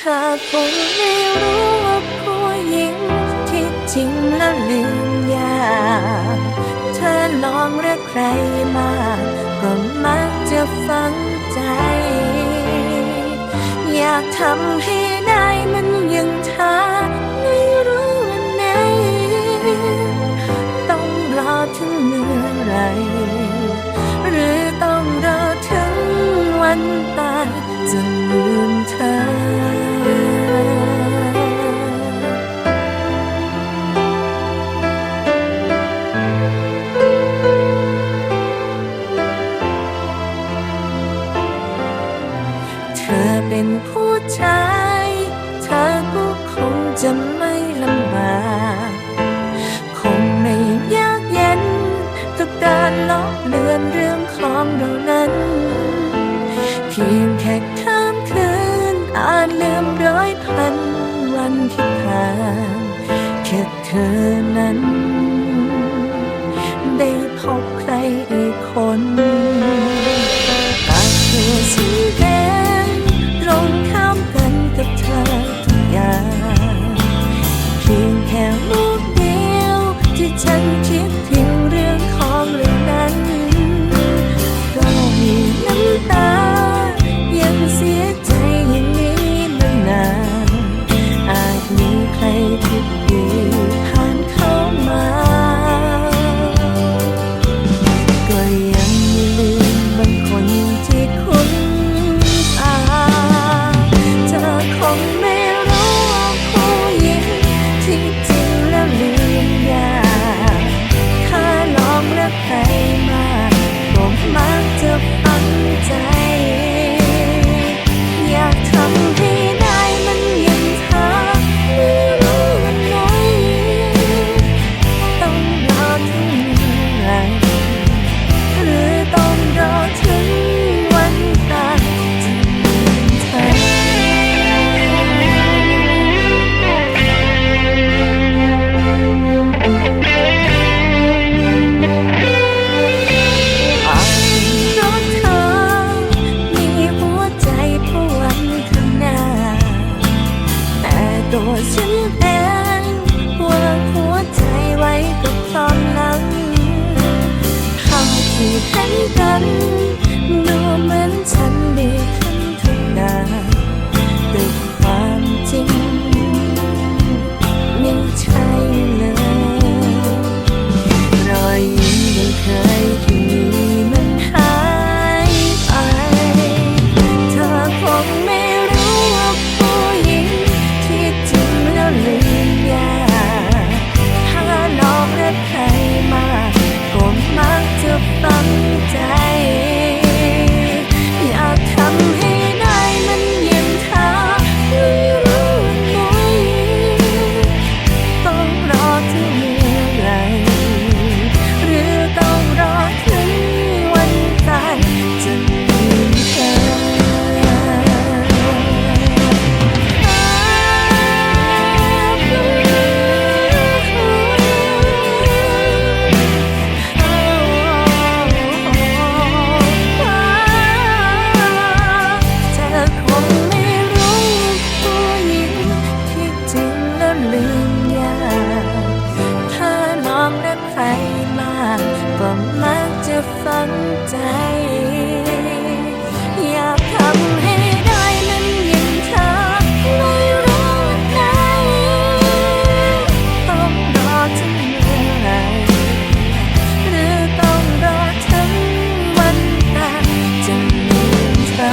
ธอคงไม่รู้ว่าผู้หญิงที่จริงแล้วลืมยากเธอลองเรักใครมาก็มักจะฝังใจ อยากทำให้ได้มันยังช้าไม่รู้วันไหนต้องรอถึงเมื่อไร หรือต้องรอถึงวันตายจะลืมเธอ ธอเป็นผู้ชาย เธอก็คงจะไม่ลำบากคงไม่ยากเย็นกับการลอกเลือนเรื่องของเรานั้น เพียงแค่ข้ามคืนอาจลืมร้อยพันวันที่ผ่านแค่เธอนั้น ได้พบใครอื่ กัน ก็มักจะฟังใจ อยากทำให้ได้นั้นยังเธอไม่รู้ไหนต้องรอถึงเมื่อไหร่หรือต้องรอถึงวันตาจะมีเธอ